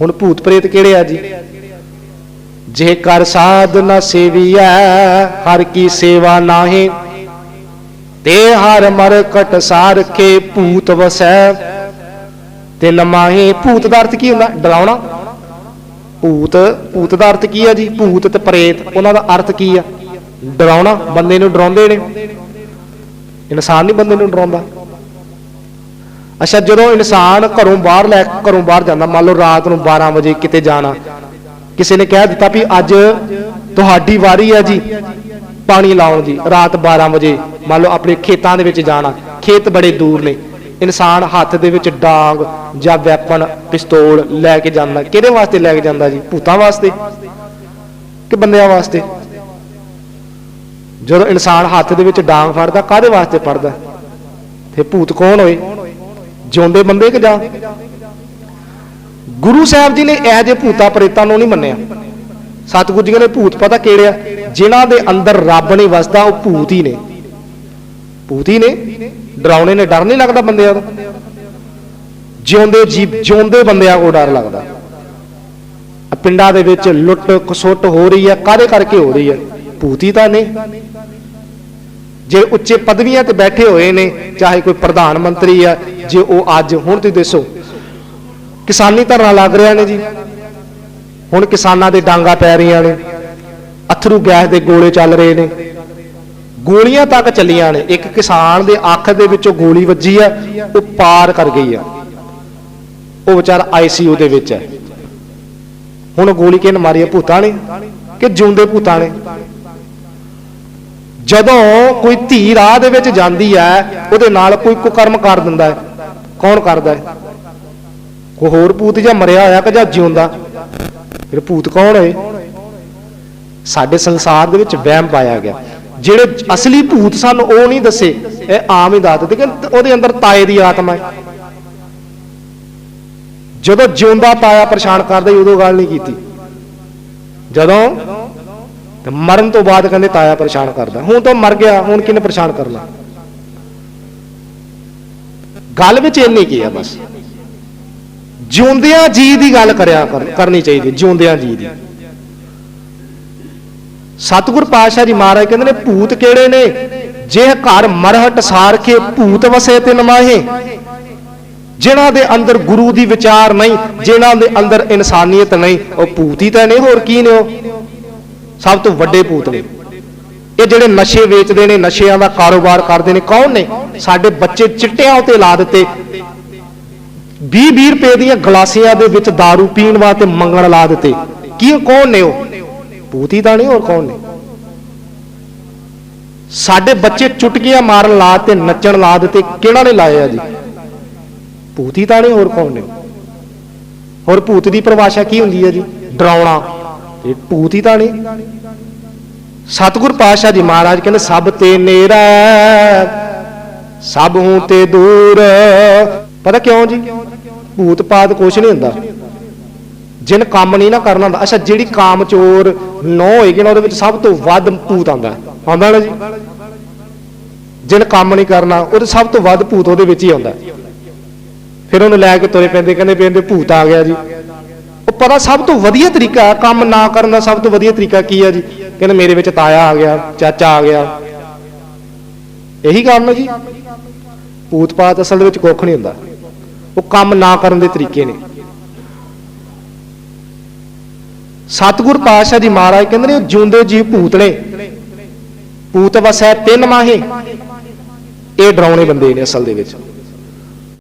ਹੁਣ ਭੂਤ ਪ੍ਰੇਤ ਕਿਹੜੇ ਆ ਜੀ? ਜੇ ਕਰ ਸਾਧ ਨ ਸੇਵੀਐ, ਹਰ ਕੀ ਸੇਵਾ ਨਾਹੀ। ਤੇ ਹਰ ਮਰ ਕਟ ਸਾਰਖੇ ਭੂਤ ਵਸੈ। ਤੇ ਨਮਾਹੀ ਭੂਤ ਦਾ ਅਰਥ ਕੀ ਹੁੰਦਾ? ਡਰਾਉਣਾ। ਭੂਤ ਭੂਤ ਦਾ ਅਰਥ ਕੀ ਆ ਜੀ? ਭੂਤ ਤੇ ਪ੍ਰੇਤ, ਉਹਨਾਂ ਦਾ ਅਰਥ ਕੀ ਆ? ਡਰਾਉਣਾ। ਬੰਦੇ ਨੂੰ ਡਰਾਉਂਦੇ ਨੇ। ਇਨਸਾਨ ਨਹੀਂ ਬੰਦੇ ਨੂੰ ਡਰਾਉਂਦਾ। ਅੱਛਾ, ਜਦੋਂ ਇਨਸਾਨ ਘਰੋਂ ਬਾਹਰ ਲੈ ਘਰੋਂ ਬਾਹਰ ਜਾਂਦਾ, ਮੰਨ ਲਓ ਰਾਤ ਨੂੰ 12 ਵਜੇ ਕਿਤੇ ਜਾਣਾ, ਕਿਸੇ ਨੇ ਕਹਿ ਦਿੱਤਾ ਵੀ ਅੱਜ ਤੁਹਾਡੀ ਵਾਰੀ ਹੈ ਜੀ, ਪਾਣੀ ਲਾਉਣ ਦੀ, ਰਾਤ 12 ਵਜੇ, ਮੰਨ ਲਓ ਆਪਣੇ ਖੇਤਾਂ ਦੇ ਵਿੱਚ ਜਾਣਾ, ਖੇਤ ਬੜੇ ਦੂਰ ਨੇ, ਇਨਸਾਨ ਹੱਥ ਦੇ ਵਿੱਚ ਡਾਂਗ ਜਾਂ ਵੈਪਨ, ਪਿਸਤੌਲ ਲੈ ਕੇ ਜਾਂਦਾ, ਕਿਹਦੇ ਵਾਸਤੇ ਲੈ ਕੇ ਜਾਂਦਾ ਜੀ? ਭੂਤਾਂ ਵਾਸਤੇ ਕਿ ਬੰਦਿਆਂ ਵਾਸਤੇ? ਜਦੋਂ ਇਨਸਾਨ ਹੱਥ ਦੇ ਵਿੱਚ ਡਾਂਗ ਫੜਦਾ, ਕਾਹਦੇ ਵਾਸਤੇ ਫੜਦਾ? ਤੇ ਭੂਤ ਕੌਣ ਹੋਏ? ਜਿਉਂਦੇ ਬੰਦੇ ਕਿ ਜਾਂ? ਗੁਰੂ ਸਾਹਿਬ ਜੀ ਨੇ ਇਹ ਜੇ ਭੂਤਾ ਪ੍ਰੇਤਾਂ ਨੂੰ ਨਹੀਂ ਮੰਨਿਆ। ਸਤਿਗੁਰੂ ਜੀ ਨੇ ਭੂਤ ਪਤਾ ਕਿਹੜੇ ਜਿਨ੍ਹਾਂ ਦੇ ਅੰਦਰ ਰੱਬ ਨਹੀਂ ਵਸਦਾ, ਉਹ ਭੂਤ ਹੀ ਨੇ। ਭੂਤ ਹੀ ਨੇ। ਡਰਾਉਣੇ ਨੇ, ਡਰ ਨਹੀਂ ਲੱਗਦਾ ਬੰਦਿਆਂ ਦਾ ਜਿਉਂਦੇ ਜੀਵ, ਜਿਉਂਦੇ ਬੰਦਿਆਂ ਕੋ ਡਰ ਲੱਗਦਾ। ਪਿੰਡਾਂ ਦੇ ਵਿੱਚ ਲੁੱਟ ਖਸੁੱਟ ਹੋ ਰਹੀ ਹੈ, ਕਾਹਦੇ ਕਰਕੇ ਹੋ ਰਹੀ ਹੈ? ਭੂਤੀ ਤਾਂ ਨੇ। ਜੇ ਉੱਚੇ ਪਦਵੀਆਂ ਤੇ ਬੈਠੇ ਹੋਏ ਨੇ, ਚਾਹੇ ਕੋਈ ਪ੍ਰਧਾਨ ਮੰਤਰੀ ਆ, ਜੇ ਉਹ ਅੱਜ, ਹੁਣ ਤੁਸੀਂ ਦੱਸੋ, ਕਿਸਾਨੀ ਧਰਨਾ ਲੱਗ ਰਿਹਾ ਨੇ ਜੀ। ਹੁਣ ਕਿਸਾਨਾਂ ਦੇ ਡਾਂਗਾ ਪੈ ਰਹੀਆਂ ਨੇ, ਅਥਰੂ ਗੈਸ ਦੇ ਗੋਲੇ ਚੱਲ ਰਹੇ ਨੇ। ਗੋਲੀਆਂ ਤੱਕ ਚੱਲੀਆਂ ਨੇ। ਇੱਕ ਕਿਸਾਨ ਦੇ ਅੱਖ ਦੇ ਵਿੱਚੋਂ ਗੋਲੀ ਵੱਜੀ ਆ, ਉਹ ਪਾਰ ਕਰ ਗਈ ਆ। ਉਹ ਵਿਚਾਰਾ ਆਈਸੀਯੂ ਦੇ ਵਿੱਚ ਹੈ। ਹੁਣ ਗੋਲੀ ਕਿਹਨ ਮਾਰੀ ਆ? ਭੂਤਾਂ ਨੇ ਕਿ ਜਿਉਂਦੇ ਭੂਤਾਂ ਨੇ? ਜਦੋਂ ਕੋਈ ਧੀ ਰਾਹ ਦੇ ਵਿੱਚ ਜਾਂਦੀ ਹੈ, ਉਹਦੇ ਨਾਲ ਕੋਈ ਕੁਕਰਮ ਕਰ ਦਿੰਦਾ ਹੈ। ਕੌਣ ਕਰਦਾ ਹੈ? ਕੋਈ ਹੋਰ ਭੂਤ ਜਾਂ ਮਰਿਆ ਹੋਇਆ ਕਿ ਜਾਂ ਜਿਉਂਦਾ? ਫਿਰ ਭੂਤ ਕੌਣ ਹੋਏ ਸਾਡੇ ਸੰਸਾਰ ਦੇ ਵਿੱਚ ਵਹਿਮ ਪਾਇਆ ਗਿਆ। ਜਿਹੜੇ ਅਸਲੀ ਭੂਤ ਸਨ, ਉਹ ਨਹੀਂ ਦੱਸੇ। ਇਹ ਆਮ ਹੀ ਦੱਸ ਦਿੱਤੇ ਕਿ ਉਹਦੇ ਅੰਦਰ ਤਾਏ ਦੀ ਆਤਮਾ ਹੈ। ਜਦੋਂ ਜਿਉਂਦਾ, ਤਾਇਆ ਪਰੇਸ਼ਾਨ ਕਰਦਾ ਉਦੋਂ ਗੱਲ ਨਹੀਂ ਕੀਤੀ। ਜਦੋਂ ਤੇ ਮਰਨ ਤੋਂ ਬਾਅਦ ਕਹਿੰਦੇ ਤਾਇਆ ਪਰੇਸ਼ਾਨ ਕਰਦਾ। ਹੁਣ ਤਾਂ ਮਰ ਗਿਆ, ਹੁਣ ਕਿਹਨੇ ਪਰੇਸ਼ਾਨ ਕਰਨਾ ਗੱਲ ਵਿੱਚ ਇੰਨੀ ਕੀ ਆ ਬਸ। ਜਿਉਂਦਿਆਂ ਜੀ ਦੀ ਗੱਲ ਕਰਿਆ ਕਰਨੀ ਚਾਹੀਦੀ, ਜਿਉਂਦਿਆਂ ਜੀ ਦੀ। ਸਤਿਗੁਰ ਪਾਤਸ਼ਾਹ ਜੀ ਮਹਾਰਾਜ ਕਹਿੰਦੇ ਨੇ, ਭੂਤ ਕਿਹੜੇ ਨੇ? ਜੇ ਘਰ ਮਰਹਟ ਸਾਰਖੇ, ਭੂਤ ਵਸੇ ਤੇ ਨਮਾਹੇ। ਜਿਨ੍ਹਾਂ ਦੇ ਅੰਦਰ ਗੁਰੂ ਦੀ ਵਿਚਾਰ ਨਹੀਂ, ਜਿਨ੍ਹਾਂ ਦੇ ਅੰਦਰ ਇਨਸਾਨੀਅਤ ਨਹੀਂ, ਉਹ ਭੂਤ ਹੀ ਤਾਂ ਨੇ, ਹੋਰ ਕੀ ਨੇ ਉਹ? ਸਭ ਤੋਂ ਵੱਡੇ ਭੂਤ ਨੇ। ਇਹ ਜਿਹੜੇ ਨਸ਼ੇ ਵੇਚਦੇ ਨੇ, ਨਸ਼ਿਆਂ ਦਾ ਕਾਰੋਬਾਰ ਕਰਦੇ ਨੇ, ਕੌਣ ਨੇ? ਸਾਡੇ ਬੱਚੇ ਚਿੱਟਿਆਂ ਉਤੇ ਲਾ ਦਿੱਤੇ। 20 20 ਰੁਪਏ ਦੀਆਂ ਗਲਾਸੀਆਂ ਦੇ ਵਿੱਚ दारू ਪੀਣ ਵਾਸਤੇ ਮੰਗਣ ਲਾ ਦਿੱਤੇ। ਕੀ ਕੌਣ ਨੇ ਉਹ? ਭੂਤੀ ਹੀ ਤਾਂ ਨਹੀਂ, ਹੋਰ ਕੌਣ ਨੇ? ਸਾਡੇ ਬੱਚੇ ਚੁਟਕੀਆਂ ਮਾਰਨ ਲਾ ਤੇ ਨੱਚਣ ਲਾ ਦਿੱਤੇ ਕਿਹੜਾ ਨੇ ਲਾਏ ਆ ਜੀ? ਭੂਤੀ ਤਾਂ ਨਹੀਂ, ਹੋਰ ਕੌਣ ਨੇ? ਹੋਰ ਭੂਤ ਦੀ ਪਰਿਭਾਸ਼ਾ ਕੀ ਹੁੰਦੀ ਹੈ ਜੀ? ਡਰਾਉਣਾ। ਇਹ ਭੂਤ ਹੀ ਤਾਂ ਨਹੀਂ। ਸਤਿਗੁਰ ਪਾਤਸ਼ਾਹ ਜੀ ਮਹਾਰਾਜ ਕਹਿੰਦੇ, ਸਭ ਤੇ ਨੇਰਾ ਸਭ ਹੂੰ ਤੇ ਦੂਰ ਪਤਾ ਕਿਉਂ ਜੀ? ਭੂਤ ਪਾਤ ਕੁਛ ਨਹੀਂ ਹੁੰਦਾ। ਜਿਨ ਕੰਮ ਨਹੀਂ ਨਾ ਕਰਨਾ ਹੁੰਦਾ। ਅੱਛਾ, ਜਿਹੜੀ ਕਾਮ ਚੋਰ ਨੌ ਹੋਏਗੀ ਨਾ, ਉਹਦੇ ਵਿੱਚ ਸਭ ਤੋਂ ਵੱਧ ਭੂਤ ਆਉਂਦਾ ਆਉਂਦਾ ਨਾ ਜੀ? ਜਿਨ ਕੰਮ ਨਹੀਂ ਕਰਨਾ ਉਹਦੇ ਸਭ ਤੋਂ ਵੱਧ ਭੂਤ ਉਹਦੇ ਵਿੱਚ ਹੀ ਆਉਂਦਾ ਫਿਰ ਉਹਨੂੰ ਲੈ ਕੇ ਤੁਰੇ ਪੈਂਦੇ, ਕਹਿੰਦੇ ਵੀ ਪੈਂਦੇ ਭੂਤ ਆ ਗਿਆ ਜੀ। ਉਹ ਪਤਾ ਸਭ ਤੋਂ ਵਧੀਆ ਤਰੀਕਾ ਕੰਮ ਨਾ ਕਰਨ ਦਾ ਸਭ ਤੋਂ ਵਧੀਆ ਤਰੀਕਾ ਕੀ ਹੈ ਜੀ? ਕਹਿੰਦੇ ਮੇਰੇ ਵਿੱਚ ਤਾਇਆ ਆ ਗਿਆ, ਚਾਚਾ ਆ ਗਿਆ। ਇਹੀ ਕਾਰਨ ਹੈ ਜੀ। ਭੂਤ ਪਾਤ ਅਸਲ ਦੇ ਵਿੱਚ ਕੁੱਖ ਨਹੀਂ ਹੁੰਦਾ। ਉਹ ਕੰਮ ਨਾ ਕਰਨ ਦੇ ਤਰੀਕੇ ਨੇ। ਸਤਿਗੁਰ ਪਾਤਸ਼ਾਹ ਜੀ ਮਹਾਰਾਜ ਕਹਿੰਦੇ ਨੇ, ਉਹ ਜਿਉਂਦੇ ਜੀ ਭੂਤ ਨੇ। ਭੂਤ ਵਸੈ ਤਿੰਨ ਮਾਹੇ। ਇਹ ਡਰਾਉਣੇ ਬੰਦੇ ਨੇ ਅਸਲ ਦੇ ਵਿੱਚ।